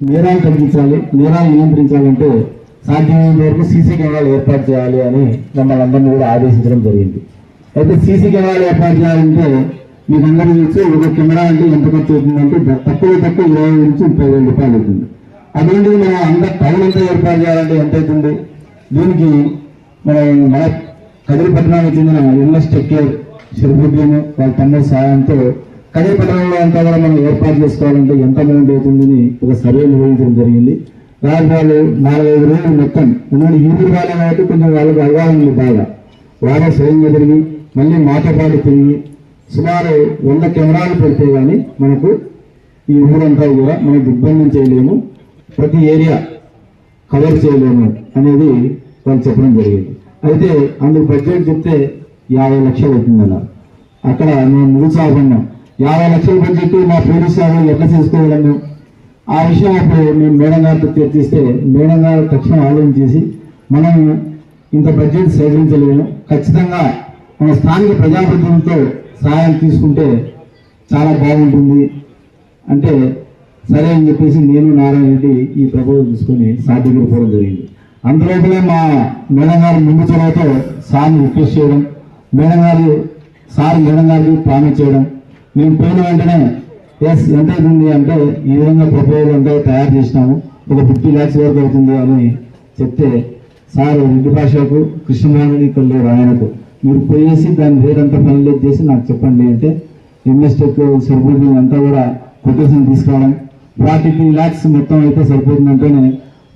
నేరాలు తగ్గించాలి నేరాలు నియంత్రించాలంటే సాధ్యమైన వరకు సీసీ కెమెరాలు ఏర్పాటు చేయాలి అని మమ్మల్ని అందరినీ కూడా ఆదేశించడం జరిగింది. అయితే సీసీ కెమెరాలు ఏర్పాటు చేయాలంటే మీకు అందరూ చూసి ఒక కెమెరా అంటే ఎంత ఖర్చు అవుతుందంటే అంటే తక్కువ తక్కువ ఇరవై నుంచి ముప్పై వేల రూపాయలు అవుతుంది. అటువంటి మనం అందరు టౌన్ అంతా ఏర్పాటు చేయాలంటే ఎంత అవుతుంది? దీనికి మనం మన కదిరి పట్టణానికి చెందిన ఎన్ఎస్ టెక్కేర్ షర్బుద్దీన్ వాళ్ళ తమ్ముడు సహాయంతో కదిరి పట్టణంలో అంతా కూడా మనం ఏర్పాటు చేసుకోవాలంటే ఎంత అమౌంట్ అవుతుందని ఒక సర్వే నిర్వహించడం జరిగింది. రాజభాలు నాలుగైదు రోజులు మొత్తం. ఎందుకంటే యూట్యూబ్ వాళ్ళే కాబట్టి కొంచెం వాళ్ళకి అవగాహనలు బాగా. వాళ్ళే స్వయంగా తిరిగి మళ్ళీ మాతో పాటు తిరిగి సుమారు వంద కెమెరాలు పెడితే కానీ మనకు ఈ ఊరంతా కూడా మనం దిగ్బంధం చేయలేము. ప్రతి ఏరియా కవర్ చేయలేము అనేది వాళ్ళు చెప్పడం జరిగింది. అయితే అందుకు బడ్జెట్ చెప్తే యాభై లక్షలు అవుతుందన్నారు. అక్కడ మేము నిరుత్సాహపడినాం యాభై లక్షల బడ్జెట్ మా పోలీస్ శాఖలు ఎట్లా చేసుకోగలను ఆ విషయం అప్పుడు మేము మేడం గారితో చర్చిస్తే మేడం గారు తక్షణం ఆలోచించేసి మనం ఇంత బడ్జెట్ సేకరించలేము. ఖచ్చితంగా మన స్థానిక ప్రజాప్రతినిధులతో సహాయం తీసుకుంటే చాలా బాగుంటుంది. అంటే సరే అని చెప్పేసి నేను నారాయణ రెడ్డి ఈ ప్రపోజల్ తీసుకొని సార్ దగ్గర పోవడం జరిగింది. అందులోపలే మా మేడం గారు ముందు చొరవతో సార్ని రిక్వెస్ట్ చేయడం మేడం గారు సార్ మేడం గారికి ప్రామిస్ చేయడం మేము పోయిన వెంటనే ఎస్ ఎంత అవుతుంది? అంటే ఈ విధంగా ప్రపోజల్ అంటే తయారు చేసినాము. ఒక ఫిఫ్టీ ల్యాక్స్ వరకు అవుతుంది అని చెప్తే సార్ రెడ్డి భాషకు కృష్ణమాని ఇక్కడ లేరు ఆయనకు. మీరు పోయేసి దాని వేరంతా పని ఫైనలైజ్ చేసి నాకు చెప్పండి అంటే ఎంఎస్టెక్ సరిపోతుంది అంతా కూడా కొటేషన్ తీసుకోవడం ఫార్టీ త్రీ ల్యాక్స్ మొత్తం అయితే సరిపోతుందంటేనే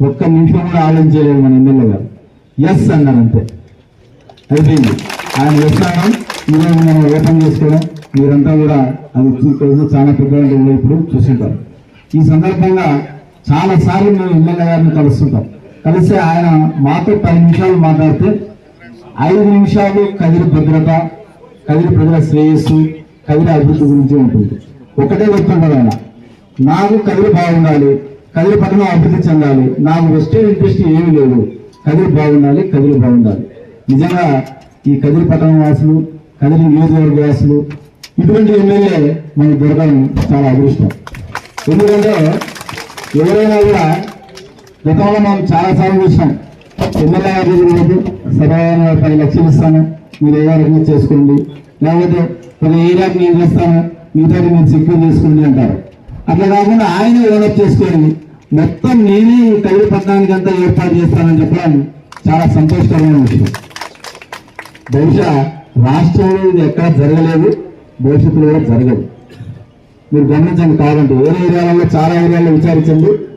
ఒక్క నిమిషం కూడా ఆలోచించలేదు మన ఎమ్మెల్యే గారు. ఎస్ అన్నారు అంతే అయిపోయింది. ఆయన వేస్తాను ఈరోజు మనం ఓపెన్ చేసుకోవడం. మీరంతా కూడా అది చూసుకోవచ్చు చాలా పెద్ద ఇప్పుడు చూస్తుంటాం ఈ సందర్భంగా చాలా సార్లు మేము ఎమ్మెల్యే గారిని కలుస్తుంటాం. కలిసి ఆయన మాతో పది నిమిషాలు మాట్లాడితే ఐదు నిమిషాలు కదిరి భద్రత కదిరి ప్రజల శ్రేయస్సు కదిరి అభివృద్ధి గురించి ఉంటుంది. ఒకటే చెప్తుంటారు ఆయన. నాకు కదిరి బాగుండాలి కదిరి పట్టణం అభివృద్ధి చెందాలి నాకు వెస్టర్న్ ఇంట్రెస్ట్ ఏమీ లేదు. కదిరి బాగుండాలి కదిరి బాగుండాలి. నిజంగా ఈ కదిరి పట్టణం వాసులు కదిరి నియోజకవర్గ వాసులు ఇటువంటి ఎమ్మెల్యే మనకు దొరకడం చాలా అదృష్టం. ఎందుకంటే ఎవరైనా కూడా గతంలో మనం చాలాసార్లు చూసాం. ఎమ్మెల్యే గారి దగ్గర పోతే పది లక్షలు ఇస్తాను మీరు ఏ రకంగా చేసుకోండి లేకపోతే కొన్ని ఏరియాకి నేను చేస్తాను మిగతా మీరు సెక్యూర్ చేసుకోండి అంటారు. అట్లా కాకుండా ఆయన ఓనప్ చేసుకొని మొత్తం నేనే ఈ కవిడి పట్టణానికి అంతా ఏర్పాటు చేస్తానని చెప్పడం చాలా సంతోషకరమైన విషయం. బహుశా రాష్ట్రంలో ఇది ఎక్కడ జరగలేదు. భవిష్యత్తులో కూడా జరగదు. మీరు గమనించండి కావాలంటే వేరే ఏరియాలలో చాలా ఏరియాలో విచారించండి.